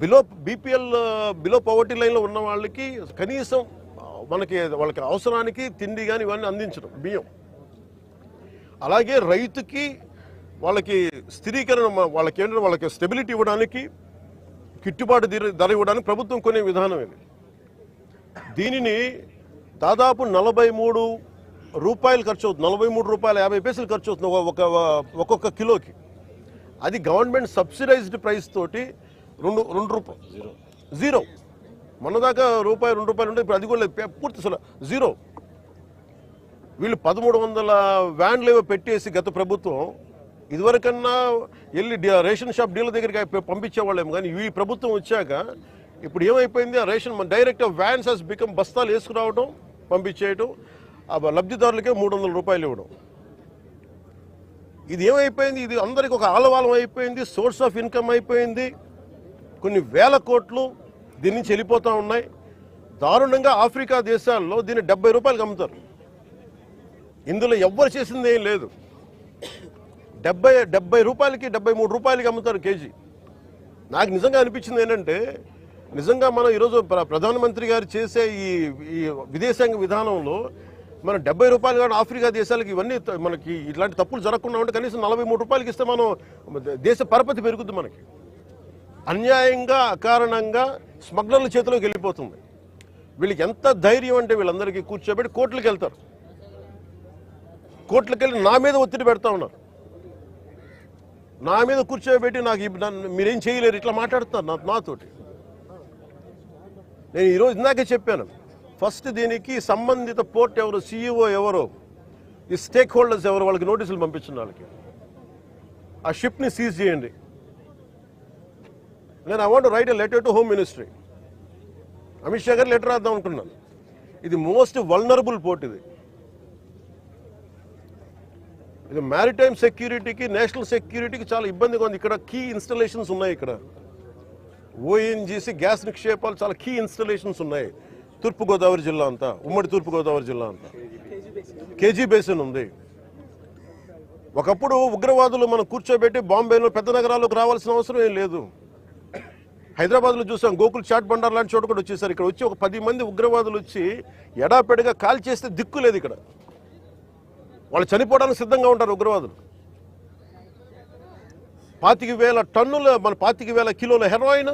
Below BPL below poverty లైన్లో ఉన్న వాళ్ళకి కనీసం మనకి వాళ్ళకి అవసరానికి తిండి కానీ ఇవన్నీ అందించడం బియ్యం. అలాగే రైతుకి వాళ్ళకి స్థిరీకరణ వాళ్ళకి ఏంటంటే వాళ్ళకి స్టెబిలిటీ ఇవ్వడానికి గిట్టుబాటు ధర- ఇవ్వడానికి ప్రభుత్వం కొనే విధానం ఇది. దీనిని దాదాపు నలభై మూడు రూపాయలు ఖర్చు అవుతుంది నలభై మూడు రూపాయల యాభై పైసలు ఖర్చు అవుతుంది ఒక ఒక్కొక్క కిలోకి. అది గవర్నమెంట్ సబ్సిడైజ్డ్ ప్రైస్ తోటి రెండు రెండు రూపాయలు. జీరో. జీరో. మొన్నదాకా రూపాయి రెండు రూపాయలు ఉంటే ఇప్పుడు అది కూడా పూర్తి అసలు జీరో. వీళ్ళు పదమూడు వందల వ్యాన్లు ఏవో పెట్టేసి గత ప్రభుత్వం ఇదివరకన్నా వెళ్ళి రేషన్ షాప్ డీలర్ దగ్గరికి పంపించేవాళ్ళేమో కానీ ఈ ప్రభుత్వం వచ్చాక ఇప్పుడు ఏమైపోయింది? ఆ రేషన్ మన డైరెక్ట్ వ్యాన్స్ హెస్ బికమ్ బస్తాలు వేసుకురావడం పంపించేయటం ఆ లబ్ధిదారులకే మూడు వందల రూపాయలు ఇవ్వడం. ఇది ఏమైపోయింది? ఇది అందరికి ఒక ఆలవాలం అయిపోయింది సోర్స్ ఆఫ్ ఇన్కమ్ అయిపోయింది. కొన్ని వేల కోట్లు దీని నుంచి వెళ్ళిపోతూ ఉన్నాయి. దారుణంగా ఆఫ్రికా దేశాల్లో దీన్ని డెబ్బై రూపాయలకు అమ్ముతారు. ఇందులో ఎవ్వరు చేసింది ఏం లేదు. డెబ్బై డెబ్బై రూపాయలకి డెబ్బై మూడు రూపాయలకి అమ్ముతారు కేజీ. నాకు నిజంగా అనిపించింది ఏంటంటే నిజంగా మనం ఈరోజు ప్ర- ప్రధానమంత్రి గారు చేసే ఈ ఈ విదేశాంగ విధానంలో మనం డెబ్బై రూపాయలు కానీ ఆఫ్రికా దేశాలకి ఇవన్నీ మనకి ఇట్లాంటి తప్పులు జరగకుండా ఉంటే కనీసం నలభై మూడు రూపాయలకి ఇస్తే మనం దేశ పరపతి పెరుగుద్ది మనకి. అన్యాయంగా అకారణంగా స్మగ్లర్ల చేతిలోకి వెళ్ళిపోతుంది. వీళ్ళకి ఎంత ధైర్యం అంటే వీళ్ళందరికీ కూర్చోబెట్టి కోర్టులకు వెళ్తారు. కోర్టులకు వెళ్ళి నా మీద ఒత్తిడి పెడతా ఉన్నారు. నా మీద కూర్చోబెట్టి నాకు నన్ను మీరేం చేయలేరు ఇట్లా మాట్లాడుతున్నారు నా నాతోటి. నేను ఈరోజు ఇందాకే చెప్పాను ఫస్ట్ దీనికి సంబంధిత పోర్ట్ ఎవరు సీఈఓ ఎవరు ఈ స్టేక్ హోల్డర్స్ ఎవరు వాళ్ళకి నోటీసులు పంపించిన వాళ్ళకి. ఆ షిప్ని సీజ్ చేయండి. నేను I want write a letter to home ministry Amit Shah గారు లెటర్ రాద్దాం అనుకున్నాను. ఇది మోస్ట్ వల్నరబుల్ పోర్ట్ ఇది. ఇది మ్యారిటైమ్ సెక్యూరిటీకి నేషనల్ సెక్యూరిటీకి చాలా ఇబ్బందిగా ఉంది. ఇక్కడ కీ ఇన్స్టలేషన్స్ ఉన్నాయి ఇక్కడ. ఓఎన్జీసీ గ్యాస్ నిక్షేపాలు చాలా కీ ఇన్స్టలేషన్స్ ఉన్నాయి. తూర్పుగోదావరి జిల్లా అంతా ఉమ్మడి తూర్పుగోదావరి జిల్లా అంతా. కేజీ బేసిన్ ఉంది. ఒకప్పుడు ఉగ్రవాదులు మనం కూర్చోబెట్టి బాంబేలో పెద్ద నగరాల్లోకి రావాల్సిన అవసరం ఏం లేదు. హైదరాబాద్లో చూసాం గోకుల్ చాట్ బండార్ లాంటి చోట కూడా వచ్చేసారు. ఇక్కడ వచ్చి ఒక పది మంది ఉగ్రవాదులు వచ్చి ఎడాపెడిగా కాల్ చేస్తే దిక్కు లేదు ఇక్కడ. వాళ్ళు చనిపోవడానికి సిద్ధంగా ఉంటారు ఉగ్రవాదులు. పాతిక వేల టన్నుల మన పాతిక వేల కిలోల హెరాయిన్